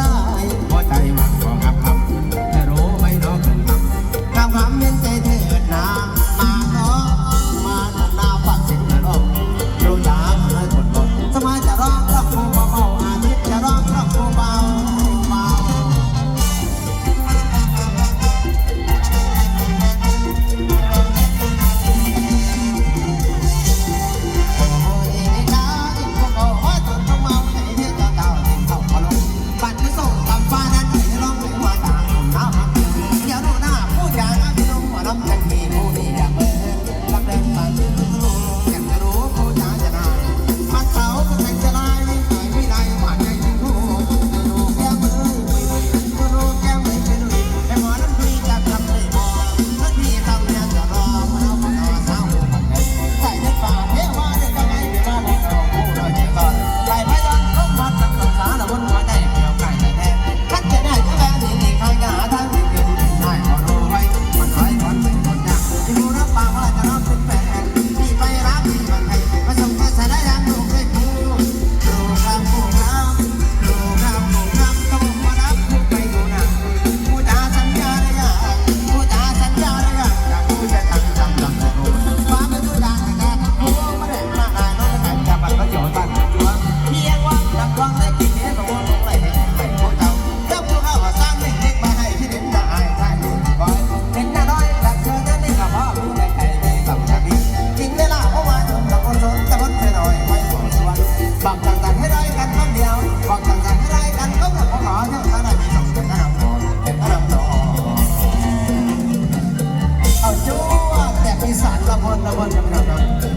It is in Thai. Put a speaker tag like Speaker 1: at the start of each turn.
Speaker 1: 나. ตะวันจำกัดครับ